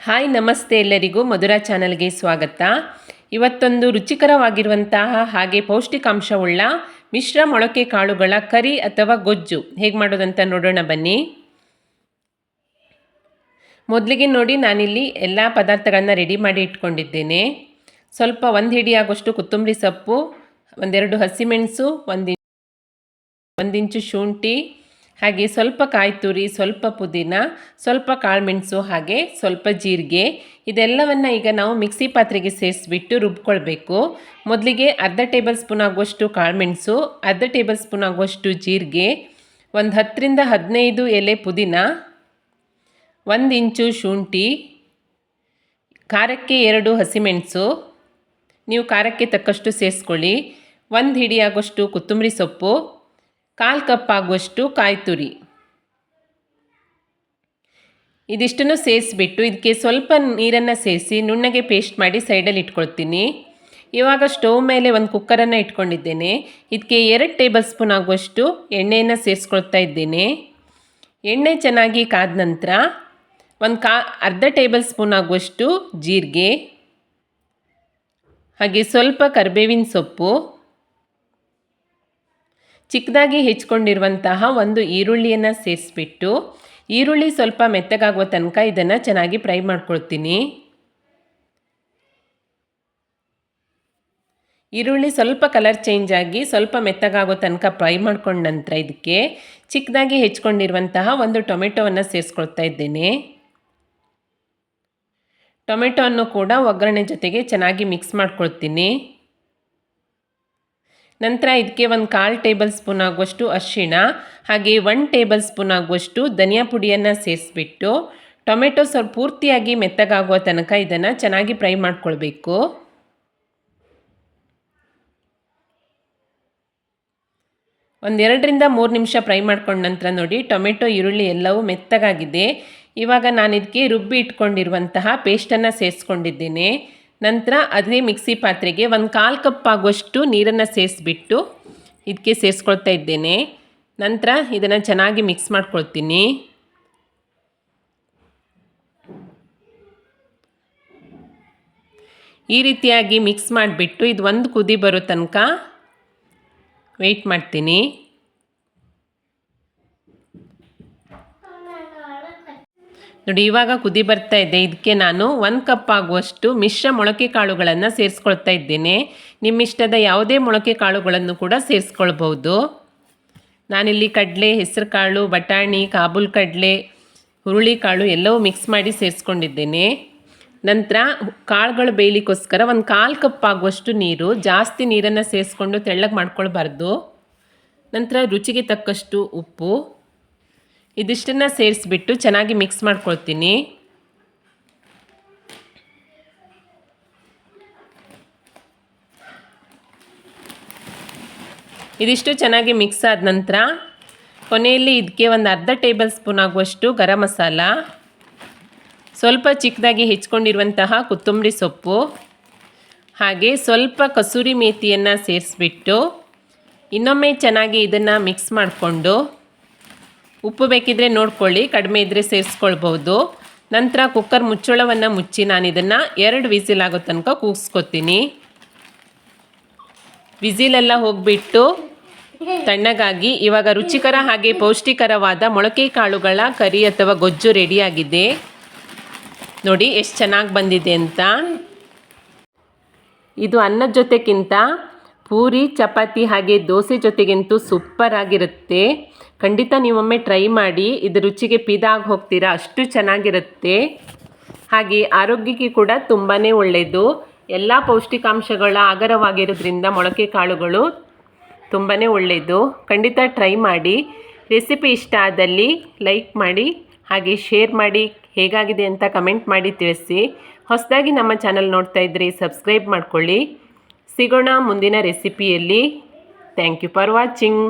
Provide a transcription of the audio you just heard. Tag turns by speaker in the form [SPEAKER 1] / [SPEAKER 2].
[SPEAKER 1] Hi, ನಮಸ್ತೆ ಎಲ್ಲರಿಗೂ ಮಧುರಾ ಚಾನಲ್ಗೆ ಸ್ವಾಗತ. ಇವತ್ತೊಂದು ರುಚಿಕರವಾಗಿರುವಂತಹ ಹಾಗೆ ಪೌಷ್ಟಿಕಾಂಶವುಳ್ಳ ಮಿಶ್ರ ಮೊಳಕೆ ಕಾಳುಗಳ ಕರಿ ಅಥವಾ ಗೊಜ್ಜು ಹೇಗೆ ಮಾಡೋದಂತ ನೋಡೋಣ ಬನ್ನಿ. ಮೊದಲಿಗೆ ನೋಡಿ, ನಾನಿಲ್ಲಿ ಎಲ್ಲ ಪದಾರ್ಥಗಳನ್ನು ರೆಡಿ ಮಾಡಿ ಇಟ್ಕೊಂಡಿದ್ದೇನೆ. ಸ್ವಲ್ಪ ಒಂದು ಹಿಡಿಯಾಗುವಷ್ಟು ಕೊತ್ತಂಬರಿ ಸೊಪ್ಪು, ಒಂದೆರಡು ಹಸಿಮೆಣಸು ಒಂದು ಒಂದಿಂಚು ಶುಂಠಿ ಹಾಗೆ ಸ್ವಲ್ಪ ಕಾಯಿ ತುರಿ, ಸ್ವಲ್ಪ ಪುದೀನ, ಸ್ವಲ್ಪ ಕಾಳುಮೆಣಸು ಹಾಗೆ ಸ್ವಲ್ಪ ಜೀರಿಗೆ, ಇದೆಲ್ಲವನ್ನು ಈಗ ನಾವು ಮಿಕ್ಸಿ ಪಾತ್ರೆಗೆ ಸೇರಿಸ್ಬಿಟ್ಟು ರುಬ್ಕೊಳ್ಬೇಕು. ಮೊದಲಿಗೆ ಅರ್ಧ ಟೇಬಲ್ ಸ್ಪೂನ್ ಆಗುವಷ್ಟು ಕಾಳುಮೆಣಸು ಅರ್ಧ ಟೇಬಲ್ ಸ್ಪೂನ್ ಆಗುವಷ್ಟು ಜೀರಿಗೆ, ಒಂದು ಹತ್ತರಿಂದ ಹದಿನೈದು ಎಲೆ ಪುದೀನ, ಒಂದು ಇಂಚು ಶುಂಠಿ, ಖಾರಕ್ಕೆ ಎರಡು ಹಸಿಮೆಣಸು ನೀವು ಖಾರಕ್ಕೆ ತಕ್ಕಷ್ಟು ಸೇರಿಸ್ಕೊಳ್ಳಿ. ಒಂದು ಹಿಡಿಯಾಗುವಷ್ಟು ಕೊತ್ತಂಬರಿ ಸೊಪ್ಪು ಕಾಲು ಕಪ್ ಆಗುವಷ್ಟು ಕಾಯಿ ತುರಿ. ಇದಿಷ್ಟನ್ನು ಸೇರಿಸ್ಬಿಟ್ಟು ಇದಕ್ಕೆ ಸ್ವಲ್ಪ ನೀರನ್ನು ಸೇರಿಸಿ ನುಣ್ಣಗೆ ಪೇಸ್ಟ್ ಮಾಡಿ ಸೈಡಲ್ಲಿ ಇಟ್ಕೊಳ್ತೀನಿ. ಇವಾಗ ಸ್ಟವ್ ಮೇಲೆ ಒಂದು ಕುಕ್ಕರನ್ನು ಇಟ್ಕೊಂಡಿದ್ದೇನೆ. ಇದಕ್ಕೆ ಎರಡು ಟೇಬಲ್ ಸ್ಪೂನ್ ಆಗುವಷ್ಟು ಎಣ್ಣೆಯನ್ನು ಸೇರಿಸ್ಕೊಳ್ತಾ ಇದ್ದೇನೆ. ಎಣ್ಣೆ ಚೆನ್ನಾಗಿ ಕಾದ ನಂತರ ಒಂದು ಕಾ ಅರ್ಧ ಟೇಬಲ್ ಸ್ಪೂನ್ ಆಗುವಷ್ಟು ಜೀರಿಗೆ, ಹಾಗೆ ಸ್ವಲ್ಪ ಕರಿಬೇವಿನ ಸೊಪ್ಪು ಚಿಕ್ಕದಾಗಿ ಹೆಚ್ಕೊಂಡಿರುವಂತಹ ಒಂದು ಈರುಳ್ಳಿಯನ್ನು ಸೇರಿಸ್ಬಿಟ್ಟು, ಈರುಳ್ಳಿ ಸ್ವಲ್ಪ ಮೆತ್ತಗಾಗುವ ತನಕ ಇದನ್ನು ಚೆನ್ನಾಗಿ ಫ್ರೈ ಮಾಡ್ಕೊಳ್ತೀನಿ. ಈರುಳ್ಳಿ ಸ್ವಲ್ಪ ಕಲರ್ ಚೇಂಜ್ ಆಗಿ ಸ್ವಲ್ಪ ಮೆತ್ತಗಾಗೋ ತನಕ ಫ್ರೈ ಮಾಡ್ಕೊಂಡ ನಂತರ ಇದಕ್ಕೆ ಚಿಕ್ಕದಾಗಿ ಹೆಚ್ಕೊಂಡಿರುವಂತಹ ಒಂದು ಟೊಮೆಟೊವನ್ನು ಸೇರಿಸ್ಕೊಳ್ತಾ ಇದ್ದೇನೆ. ಟೊಮೆಟೊ ಕೂಡ ಒಗ್ಗರಣೆ ಜೊತೆಗೆ ಚೆನ್ನಾಗಿ ಮಿಕ್ಸ್ ಮಾಡ್ಕೊಳ್ತೀನಿ. ನಂತರ ಇದಕ್ಕೆ ಒಂದು ಕಾಲು ಟೇಬಲ್ ಸ್ಪೂನ್ ಆಗುವಷ್ಟು ಅರಿಶಿಣ, ಹಾಗೆ ಒನ್ ಟೇಬಲ್ ಸ್ಪೂನ್ ಆಗುವಷ್ಟು ಧನಿಯಾ ಪುಡಿಯನ್ನು ಸೇರಿಸ್ಬಿಟ್ಟು ಟೊಮೆಟೊ ಸ್ವಲ್ಪ ಪೂರ್ತಿಯಾಗಿ ಮೆತ್ತಗಾಗುವ ತನಕ ಇದನ್ನು ಚೆನ್ನಾಗಿ ಫ್ರೈ ಮಾಡ್ಕೊಳ್ಬೇಕು. ಒಂದೆರಡರಿಂದ ಮೂರು ನಿಮಿಷ ಫ್ರೈ ಮಾಡ್ಕೊಂಡ ನಂತರ ನೋಡಿ ಟೊಮೆಟೊ, ಈರುಳ್ಳಿ ಎಲ್ಲವೂ ಮೆತ್ತಗಾಗಿದೆ. ಇವಾಗ ನಾನು ಇದಕ್ಕೆ ರುಬ್ಬಿ ಇಟ್ಕೊಂಡಿರುವಂತಹ ಪೇಸ್ಟನ್ನು ಸೇರಿಸ್ಕೊಂಡಿದ್ದೇನೆ. ನಂತರ ಅದೇ ಮಿಕ್ಸಿ ಪಾತ್ರೆಗೆ ಒಂದು ಕಾಲು ಕಪ್ ಆಗುವಷ್ಟು ನೀರನ್ನು ಸೇರಿಸ್ಬಿಟ್ಟು ಇದಕ್ಕೆ ಸೇರಿಸ್ಕೊಳ್ತಾ ಇದ್ದೇನೆ. ನಂತರ ಇದನ್ನು ಚೆನ್ನಾಗಿ ಮಿಕ್ಸ್ ಮಾಡ್ಕೊಳ್ತೀನಿ. ಈ ರೀತಿಯಾಗಿ ಮಿಕ್ಸ್ ಮಾಡಿಬಿಟ್ಟು ಇದು ಒಂದು ಕುದಿ ಬರೋ ತನಕ ವೆಯ್ಟ್ ಮಾಡ್ತೀನಿ. ನೋಡಿ, ಇವಾಗ ಕುದಿ ಬರ್ತಾ ಇದೆ. ಇದಕ್ಕೆ ನಾನು ಒಂದು ಕಪ್ ಆಗುವಷ್ಟು ಮಿಶ್ರ ಮೊಳಕೆ ಕಾಳುಗಳನ್ನು ಸೇರಿಸ್ಕೊಳ್ತಾ ಇದ್ದೇನೆ. ನಿಮ್ಮಿಷ್ಟದ ಯಾವುದೇ ಮೊಳಕೆ ಕಾಳುಗಳನ್ನು ಕೂಡ ಸೇರಿಸ್ಕೊಳ್ಬೋದು ನಾನಿಲ್ಲಿ ಕಡಲೆ, ಹೆಸರು ಕಾಳು, ಬಟಾಣಿ, ಕಾಬೂಲ್ ಕಡಲೆ ಹುರುಳಿಕಾಳು ಎಲ್ಲವೂ ಮಿಕ್ಸ್ ಮಾಡಿ ಸೇರಿಸ್ಕೊಂಡಿದ್ದೇನೆ. ನಂತರ ಕಾಳುಗಳು ಬೇಯಲಿಕ್ಕೋಸ್ಕರ ಒಂದು ಕಾಲು ಕಪ್ ಆಗುವಷ್ಟು ನೀರು, ಜಾಸ್ತಿ ನೀರನ್ನು ಸೇರಿಸ್ಕೊಂಡು ತೆಳ್ಳಗೆ ಮಾಡ್ಕೊಳ್ಬಾರ್ದು. ನಂತರ ರುಚಿಗೆ ತಕ್ಕಷ್ಟು ಉಪ್ಪು. ಇದಿಷ್ಟನ್ನು ಸೇರಿಸ್ಬಿಟ್ಟು ಚೆನ್ನಾಗಿ ಮಿಕ್ಸ್ ಮಾಡ್ಕೊಳ್ತೀನಿ. ಇದಿಷ್ಟು ಚೆನ್ನಾಗಿ ಮಿಕ್ಸ್ ಆದ ನಂತರ ಕೊನೆಯಲ್ಲಿ ಇದಕ್ಕೆ ಒಂದು ಅರ್ಧ ಟೇಬಲ್ ಸ್ಪೂನ್ ಆಗುವಷ್ಟು ಗರಂ ಮಸಾಲ, ಸ್ವಲ್ಪ ಚಿಕ್ಕದಾಗಿ ಹೆಚ್ಕೊಂಡಿರುವಂತಹ ಕೊತ್ತಂಬರಿ ಸೊಪ್ಪು, ಹಾಗೆ ಸ್ವಲ್ಪ ಕಸೂರಿ ಮೇಥಿಯನ್ನು ಸೇರಿಸ್ಬಿಟ್ಟು ಇನ್ನೊಮ್ಮೆ ಚೆನ್ನಾಗಿ ಇದನ್ನು ಮಿಕ್ಸ್ ಮಾಡಿಕೊಂಡು ಉಪ್ಪು ಬೇಕಿದ್ರೆ ನೋಡ್ಕೊಳ್ಳಿ, ಕಡಿಮೆ ಇದ್ದರೆ ಸೇರಿಸ್ಕೊಳ್ಬೋದು ನಂತರ ಕುಕ್ಕರ್ ಮುಚ್ಚಳವನ್ನು ಮುಚ್ಚಿ ನಾನು ಇದನ್ನು ಎರಡು ವಿಸಿಲ್ ಆಗೋ ತನಕ ಕೂಗಿಸ್ಕೊತೀನಿ. ವಿಸಿಲೆಲ್ಲ ಹೋಗಿಬಿಟ್ಟು ತಣ್ಣಗಾಗಿ ಇವಾಗ ರುಚಿಕರ ಹಾಗೆ ಪೌಷ್ಟಿಕರವಾದ ಮೊಳಕೆ ಕಾಳುಗಳ ಕರಿ ಅಥವಾ ಗೊಜ್ಜು ರೆಡಿಯಾಗಿದೆ. ನೋಡಿ, ಎಷ್ಟು ಚೆನ್ನಾಗಿ ಬಂದಿದೆ ಅಂತ. ಇದು ಅನ್ನದ ಜೊತೆಗಿಂತ ಪೂರಿ, ಚಪಾತಿ ಹಾಗೆ ದೋಸೆ ಜೊತೆಗಂತೂ ಸೂಪರ್ ಆಗಿರುತ್ತೆ. ಖಂಡಿತ ನೀವೊಮ್ಮೆ ಟ್ರೈ ಮಾಡಿ, ಇದು ರುಚಿಗೆ ಪಿದಾಗಿ ಹೋಗ್ತೀರಾ, ಅಷ್ಟು ಚೆನ್ನಾಗಿರುತ್ತೆ. ಹಾಗೆ ಆರೋಗ್ಯಕ್ಕೆ ಕೂಡ ತುಂಬಾ ಒಳ್ಳೆಯದು ಎಲ್ಲ ಪೌಷ್ಟಿಕಾಂಶಗಳ ಆಗರವಾಗಿರೋದ್ರಿಂದ ಮೊಳಕೆ ಕಾಳುಗಳು ತುಂಬಾ ಒಳ್ಳೆಯದು ಖಂಡಿತ ಟ್ರೈ ಮಾಡಿ. ರೆಸಿಪಿ ಇಷ್ಟ ಆದಲ್ಲಿ ಲೈಕ್ ಮಾಡಿ, ಹಾಗೆ ಶೇರ್ ಮಾಡಿ, ಹೇಗಾಗಿದೆ ಅಂತ ಕಮೆಂಟ್ ಮಾಡಿ ತಿಳಿಸಿ. ಹೊಸದಾಗಿ ನಮ್ಮ ಚಾನಲ್ ನೋಡ್ತಾ ಇದ್ದರೆ ಸಬ್ಸ್ಕ್ರೈಬ್ ಮಾಡ್ಕೊಳ್ಳಿ. ಸಿಗೋಣ ಮುಂದಿನ ರೆಸಿಪಿಯಲ್ಲಿ ಥ್ಯಾಂಕ್ ಯು ಫಾರ್ ವಾಚಿಂಗ್